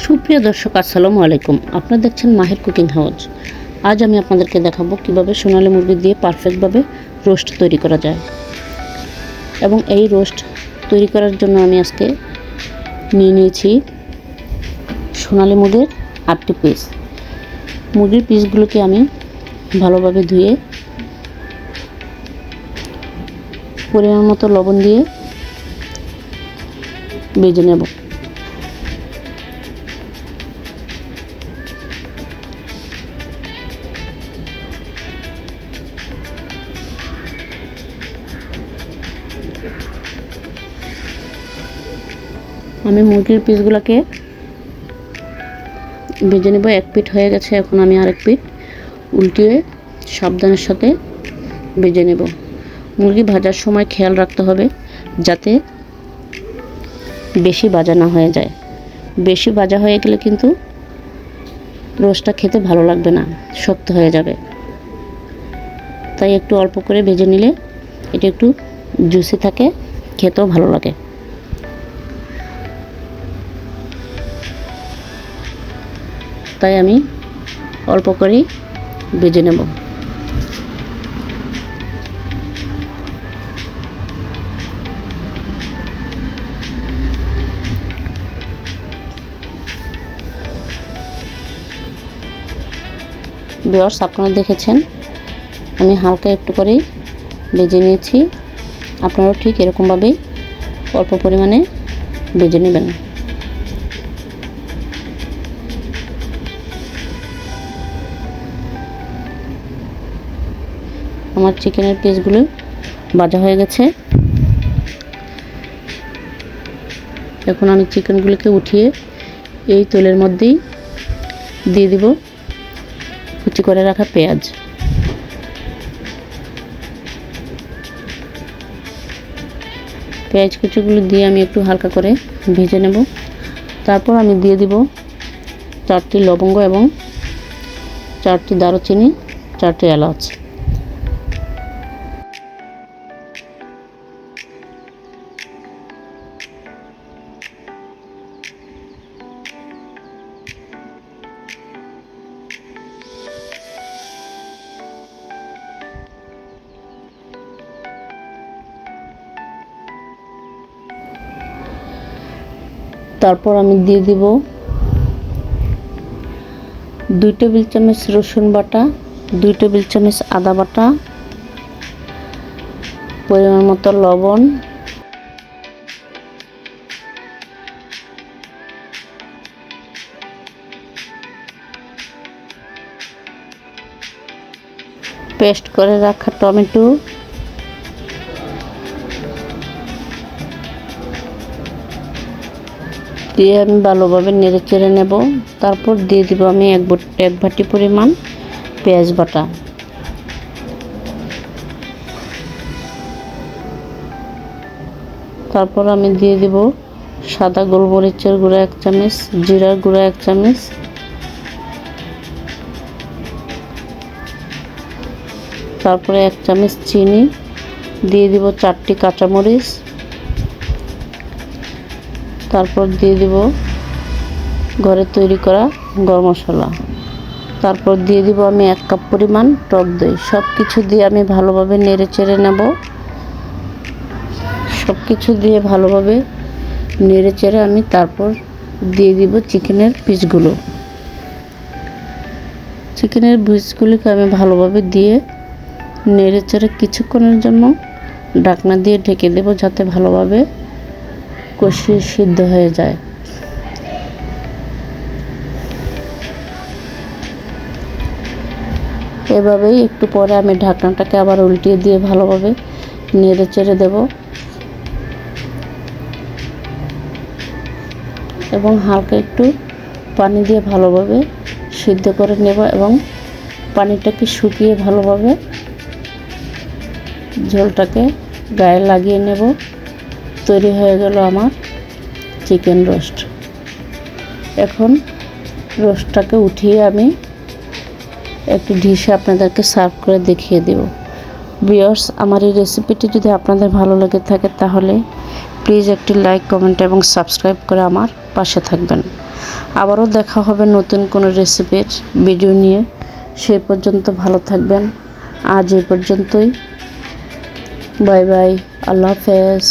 সুপ্রিয় দর্শক, আসসালামু আলাইকুম। আপনারা দেখছেন মাহের কুকিং হাউস আজ আমি আপনাদেরকে দেখাবো কীভাবে সোনালী মুরগি দিয়ে পারফেক্টভাবে রোস্ট তৈরি করা যায়। এবং এই রোস্ট তৈরি করার জন্য আমি আজকে নিয়ে নিয়েছি সোনালী মুরগির আটটি পিস মুরগির পিসগুলোকে আমি ভালোভাবে ধুয়ে, পরিমাণ মতো লবণ দিয়ে বেজে নেব। আমি মুরগির পিসগুলোকে ভেজে নেব। এক পিঠ হয়ে গেছে, এখন আমি আরেক পিঠ উল্টিয়ে সাবধানের সাথে ভেজে নেব। মুরগি ভাজার সময় খেয়াল রাখতে হবে যাতে বেশি ভাজা না হয়ে যায়। বেশি ভাজা হয়ে গেলে কিন্তু রোস্টটা খেতে ভালো লাগবে না, শক্ত হয়ে যাবে। তাই একটু অল্প করে ভেজে নিলে এটা একটু জুসি থাকে, খেতেও ভালো লাগে। তাই আমি অল্প করেই ভেজে নেব। বিয়ার্স, আপনারা দেখেছেন, আমি হালকা একটু করেই ভেজে নিয়েছি। আপনারাও ঠিক এরকমভাবেই অল্প পরিমাণে ভেজে নেবেন। আমার চিকেনের পিসগুলো ভাজা হয়ে গেছে। এখন আমি চিকেনগুলোকে উঠিয়ে এই তেলের মধ্যেই দিয়ে দিব কুচি করে রাখা পেঁয়াজ। পেঁয়াজ কুচিগুলো দিয়ে আমি একটু হালকা করে ভেজে নেব। তারপর আমি দিয়ে দিব চারটি লবঙ্গ এবং চারটি দারুচিনি, চারটি এলাচ। তারপর আমি দিয়ে দিব দুই টেবিল চামচ রসুন বাটা, দুই টেবিল চামচ আদা বাটা, পরিমাণ মতো লবণ। পেস্ট করে রাখা টমেটো। দিয়ে আমি ভালোভাবে নেড়ে চেড়ে নেব। তারপর দিয়ে দিব আমি এক এক ভাটি পরিমাণ পেঁয়াজ বাটা। তারপর আমি দিয়ে দিব সাদা গোলমরিচের গুঁড়া এক চামচ, জিরার গুঁড়া এক চামচ। তারপরে এক চামচ চিনি। দিয়ে দিব চারটি কাঁচামরিচ। তারপর দিয়ে দিব ঘরে তৈরি করা গরম মশলা। তারপর দিয়ে দিব আমি এক কাপ পরিমাণ টক দই। সব কিছু দিয়ে আমি ভালোভাবে নেড়ে চেড়ে নেব। সব কিছু দিয়ে ভালোভাবে নেড়ে চেড়ে আমি তারপর দিয়ে দিব চিকেনের পিসগুলো। চিকেনের পিসগুলিকে আমি ভালোভাবে দিয়ে নেড়ে চেড়ে কিছুক্ষণের জন্য ডাকনা দিয়ে ঢেকে দেব যাতে ভালোভাবে কষিয়ে সিদ্ধ হয়ে যায়। এভাবেই একটু পরে আমি ঢাকনাটাকে আবার উল্টিয়ে দিয়ে ভালোভাবে নেড়ে চেড়ে দেব। এবং হালকা একটু পানি দিয়ে ভালোভাবে সিদ্ধ করে নেব এবং পানিটাকে শুকিয়ে ভালোভাবে ঝোলটাকে গায়ে লাগিয়ে নেব। তৈরি হয়ে গেল আমার চিকেন রোস্ট এখন রোস্টটাকে উঠিয়ে আমি একটু ডিশে আপনাদেরকে সার্ভ করে দেখিয়ে দেব। বিয়ার্স আমার এই রেসিপিটি যদি আপনাদের ভালো লেগে থাকে তাহলে প্লিজ একটি লাইক কমেন্ট এবং সাবস্ক্রাইব করে আমার পাশে থাকবেন। আবারও দেখা হবে নতুন কোনো রেসিপির ভিডিও নিয়ে। সেই পর্যন্ত ভালো থাকবেন। আজ এই পর্যন্তই। বাই বাই আল্লাহ হাফেজ।